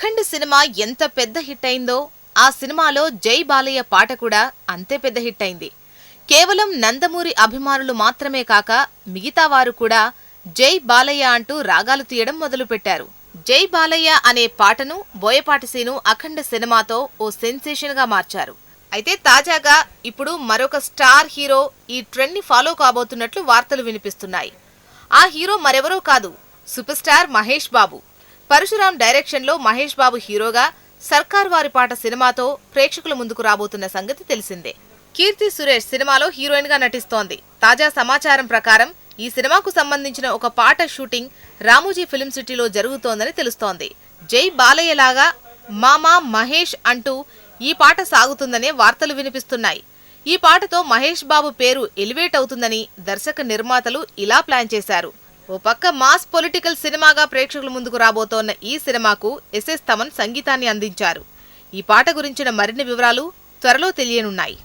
అఖండ cinema ఎంత పెద్ద hit అయిందో ఆ సినిమాలో జై బాలయ్య పాట కూడా అంతే పెద్ద హిట్ అయింది. కేవలం నందమూరి అభిమానులు మాత్రమే కాక మిగతా వారు కూడా జై బాలయ్య అంటూ రాగాలు తీయడం మొదలుపెట్టారు. జై బాలయ్య అనే పాటను బోయపాటి సీను అఖండ సినిమాతో ఓ సెన్సేషన్గా మార్చారు. అయితే తాజాగా ఇప్పుడు మరొక స్టార్ హీరో ఈ ట్రెండ్ని ఫాలో కాబోతున్నట్లు వార్తలు వినిపిస్తున్నాయి. ఆ హీరో మరెవరో కాదు సూపర్ స్టార్ మహేష్ బాబు. పరశురాం డైరెక్షన్లో మహేష్ బాబు హీరోగా సర్కార్ వారి పాట సినిమాతో ప్రేక్షకుల ముందుకు రాబోతున్న సంగతి తెలిసిందే. కీర్తి సురేష్ సినిమాలో హీరోయిన్గా నటిస్తోంది. తాజా సమాచారం ప్రకారం ఈ సినిమాకు సంబంధించిన ఒక పాట షూటింగ్ రామోజీ ఫిల్మ్ సిటీలో జరుగుతోందని తెలుస్తోంది. జై బాలయ్య లాగా మామా మహేష్ అంటూ ఈ పాట సాగుతుందనే వార్తలు వినిపిస్తున్నాయి. ఈ పాటతో మహేష్ బాబు పేరు ఎలివేట్ అవుతుందని దర్శక నిర్మాతలు ఇలా ప్లాన్ చేశారు. ఓ పక్క మాస్ పొలిటికల్ సినిమాగా ప్రేక్షకుల ముందుకు రాబోతోన్న ఈ సినిమాకు ఎస్ఎస్ తమన్ సంగీతాన్ని అందించారు. ఈ పాట గురించిన మరిన్ని వివరాలు త్వరలో తెలియనున్నాయి.